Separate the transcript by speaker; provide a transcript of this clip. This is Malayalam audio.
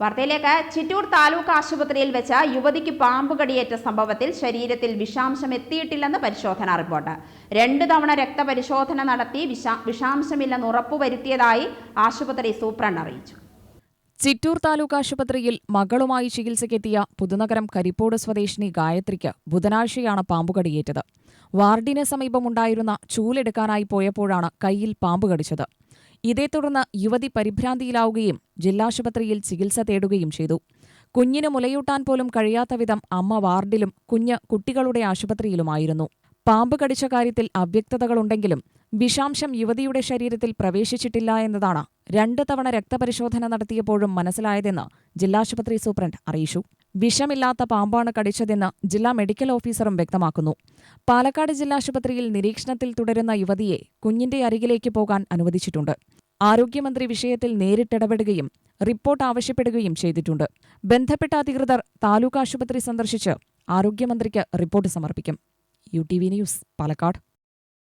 Speaker 1: വാർത്തയിലേക്ക് ചിറ്റൂർ താലൂക്ക് ആശുപത്രിയിൽ വെച്ച യുവതിക്ക് പാമ്പ് കടിയേറ്റ സംഭവത്തിൽ ശരീരത്തിൽ വിഷാംശം എത്തിയിട്ടില്ലെന്ന് പരിശോധനാ റിപ്പോർട്ട്. രണ്ട് തവണ രക്തപരിശോധന നടത്തി വിഷാ വിഷാംശമില്ലെന്ന് ഉറപ്പുവരുത്തിയതായി ആശുപത്രി സൂപ്രണ്ട് അറിയിച്ചു.
Speaker 2: ചിറ്റൂർ താലൂക്ക് ആശുപത്രിയിൽ മകളുമായി ചികിത്സയ്ക്കെത്തിയ പുതുനഗരം കരിപ്പോട് സ്വദേശിനി ഗായത്രിക്ക് ബുധനാഴ്ചയാണ് പാമ്പുകടിയേറ്റത് വാർഡിന് സമീപമുണ്ടായിരുന്ന ചൂലെടുക്കാനായി പോയപ്പോഴാണ് കയ്യിൽ പാമ്പ് കടിച്ചത്. ഇതേ തുടർന്ന് യുവതി പരിഭ്രാന്തിയിലാവുകയും ജില്ലാശുപത്രിയിൽ ചികിത്സ തേടുകയും ചെയ്തു. കുഞ്ഞിന് മുലയൂട്ടാൻ പോലും കഴിയാത്ത വിധം അമ്മ വാർഡിലും കുഞ്ഞ് കുട്ടികളുടെ ആശുപത്രിയിലുമായിരുന്നു. പാമ്പ് കടിച്ച കാര്യത്തിൽ അവ്യക്തതകളുണ്ടെങ്കിലും വിഷാംശം യുവതിയുടെ ശരീരത്തിൽ പ്രവേശിച്ചിട്ടില്ല എന്നതാണ് രണ്ട് തവണ രക്തപരിശോധന നടത്തിയപ്പോഴും മനസ്സിലായതെന്ന് ജില്ലാശുപത്രി സൂപ്രണ്ട് അറിയിച്ചു. വിഷമില്ലാത്ത പാമ്പാണ് കടിച്ചതെന്ന് ജില്ലാ മെഡിക്കൽ ഓഫീസറും വ്യക്തമാക്കുന്നു. പാലക്കാട് ജില്ലാശുപത്രിയിൽ നിരീക്ഷണത്തിൽ തുടരുന്ന യുവതിയെ കുഞ്ഞിന്റെ അരികിലേക്ക് പോകാൻ അനുവദിച്ചിട്ടുണ്ട്. ആരോഗ്യമന്ത്രി വിഷയത്തിൽ നേരിട്ടിടപെടുകയും റിപ്പോർട്ട് ആവശ്യപ്പെടുകയും ചെയ്തിട്ടുണ്ട്. ബന്ധപ്പെട്ട അധികൃതർ താലൂക്ക് ആശുപത്രി സന്ദർശിച്ച് ആരോഗ്യമന്ത്രിക്ക് റിപ്പോർട്ട് സമർപ്പിക്കും. U T V news Palakkad.